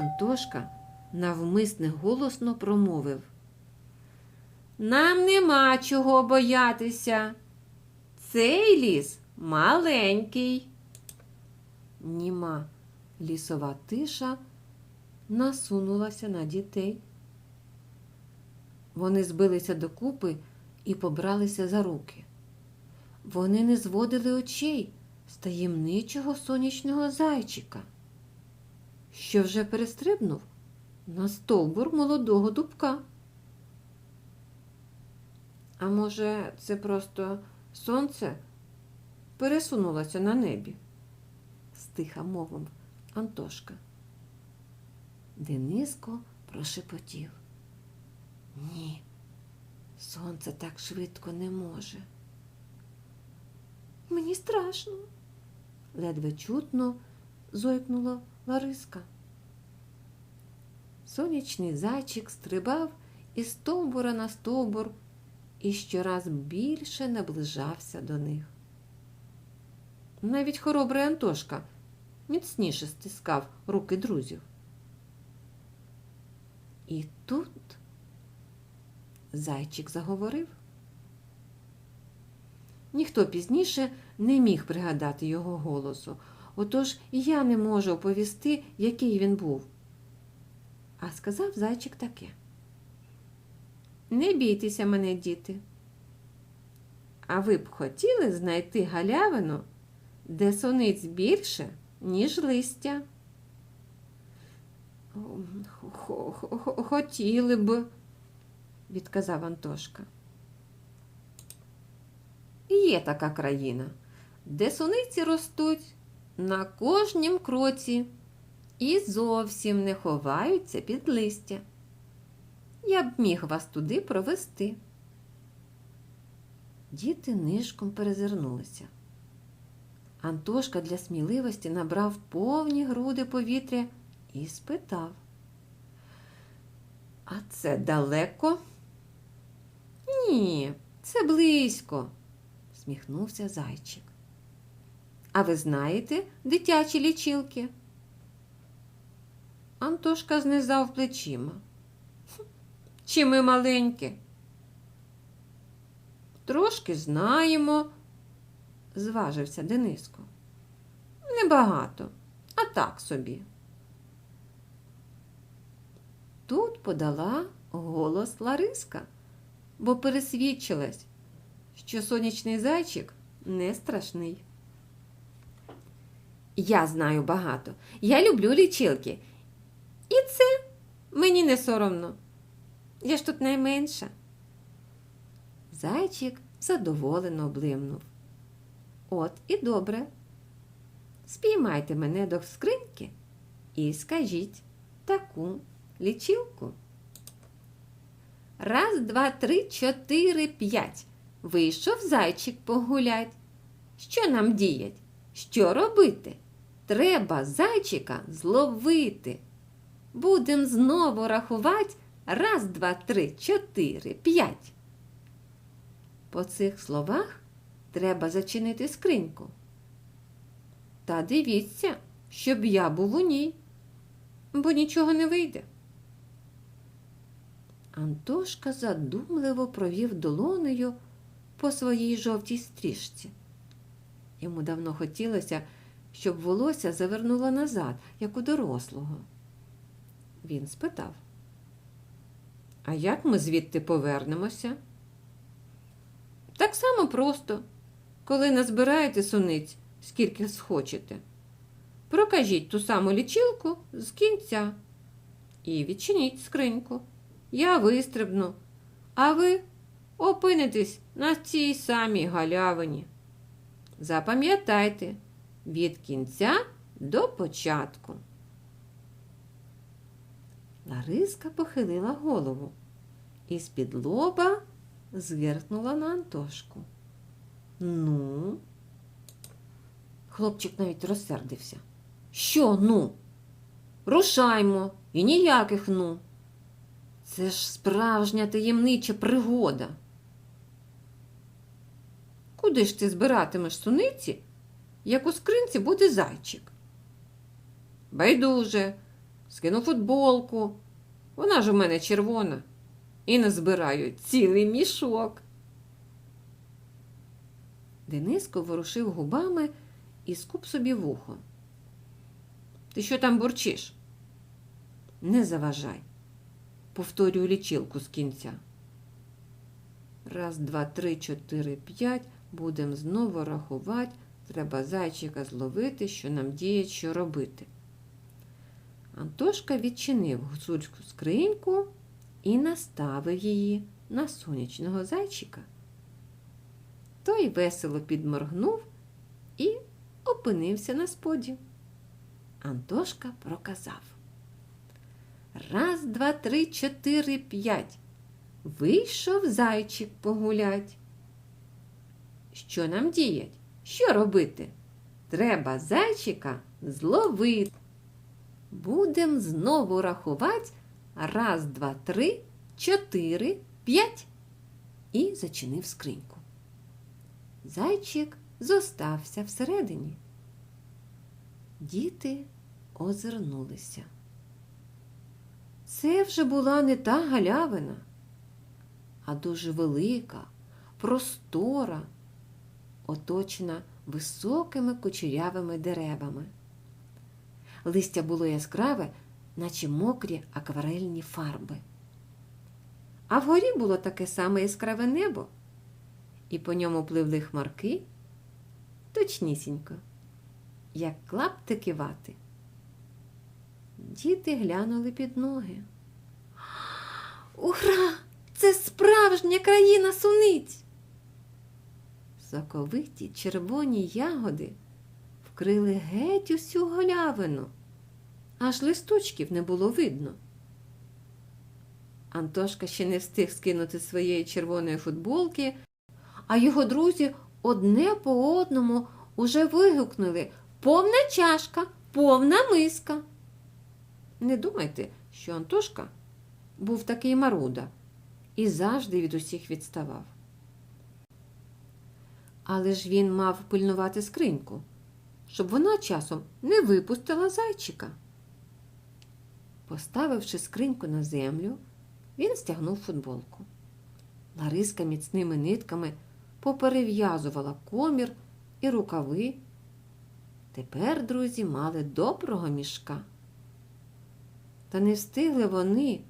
Антошка навмисне голосно промовив. Нам нема чого боятися. Цей ліс маленький. Німа лісова тиша насунулася на дітей. Вони збилися докупи і побралися за руки. Вони не зводили очей з таємничого сонячного зайчика, що вже перестрибнув на стовбур молодого дубка. А може, це просто сонце пересунулося на небі? стиха мовив Антошка. Дениско прошепотів. Ні, сонце так швидко не може. Мені страшно, ледве чутно зойкнула Лариска. Сонячний зайчик стрибав із стовбура на стовбур і щораз більше наближався до них. Навіть хоробрий Антошка міцніше стискав руки друзів. І тут зайчик заговорив. Ніхто пізніше не міг пригадати його голосу, отож і я не можу оповісти, який він був. А сказав зайчик таке. Не бійтеся мене, діти. А ви б хотіли знайти галявину, де сониць більше, ніж листя? Хотіли б, відказав Антошка. Є така країна, де суниці ростуть на кожнім кроці і зовсім не ховаються під листя. Я б міг вас туди провести. Діти нишком перезирнулися. Антошка для сміливості набрав повні груди повітря і спитав. А це далеко? Ні, це близько, сміхнувся зайчик. А ви знаєте дитячі лічилки? Антошка знизав плечима. Чи ми маленькі? Трошки знаємо, зважився Дениско. Небагато, а так собі. Тут подала голос Лариска, бо пересвідчилась, що сонячний зайчик не страшний. Я знаю багато. Я люблю лічилки. І це мені не соромно. Я ж тут найменша. Зайчик задоволено блимнув. От і добре. Спіймайте мене до скриньки і скажіть таку лічилку. Раз, два, три, чотири, п'ять. Вийшов зайчик погулять. Що нам діять? Що робити? Треба зайчика зловити. Будем знову рахувати раз, два, три, чотири, п'ять. По цих словах треба зачинити скриньку. Та дивіться, щоб я був у ній, бо нічого не вийде. Антошка задумливо провів долонею по своїй жовтій стрічці. Йому давно хотілося, щоб волосся завернуло назад, як у дорослого. Він спитав, а як ми звідти повернемося? Так само просто, коли назбираєте суниць, скільки схочете. Прокажіть ту саму лічилку з кінця і відчиніть скриньку. Я вистрибну, а ви опинитесь на цій самій галявині. Запам'ятайте від кінця до початку. Лариска похилила голову і з-під лоба зверкнула на Антошку. Ну, хлопчик навіть розсердився. Що ну? Рушаймо і ніяких ну. Це ж справжня таємнича пригода. Куди ж ти збиратимеш суниці, як у скринці буде зайчик? Байдуже, скину футболку. Вона ж у мене червона. І назбираю цілий мішок. Дениско ворушив губами і скуп собі вухо. Ти що там бурчиш? Не заважай. Повторюю лічилку з кінця. Раз, два, три, чотири, п'ять. Будем знову рахувати. Треба зайчика зловити, що нам діє, що робити. Антошка відчинив гуцульську скриньку і наставив її на сонячного зайчика. Той весело підморгнув і опинився на споді. Антошка проказав. Раз, два, три, чотири, п'ять. Вийшов зайчик погулять. Що нам діять? Що робити? Треба зайчика зловити. Будем знову рахувати. Раз, два, три, чотири, п'ять. І зачинив скриньку. Зайчик зостався всередині. Діти озирнулися. Це вже була не та галявина, а дуже велика, простора, оточена високими кучерявими деревами. Листя було яскраве, наче мокрі акварельні фарби. А вгорі було таке саме яскраве небо, і по ньому пливли хмарки точнісінько, як клаптики вати. Діти глянули під ноги. Ура! Це справжня країна суниць! Соковиті червоні ягоди вкрили геть усю галявину, аж листочків не було видно. Антошка ще не встиг скинути своєї червоної футболки, а його друзі одне по одному уже вигукнули повна чашка, повна миска. Не думайте, що Антошка був такий маруда і завжди від усіх відставав. Але ж він мав пильнувати скриньку, щоб вона часом не випустила зайчика. Поставивши скриньку на землю, він стягнув футболку. Лариска міцними нитками поперев'язувала комір і рукави. Тепер друзі мали доброго мішка. Та не встигли вони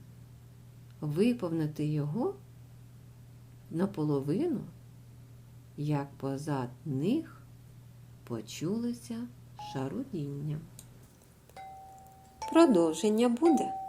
виповнити його наполовину, як позад них почулося шарудіння. Продовження буде.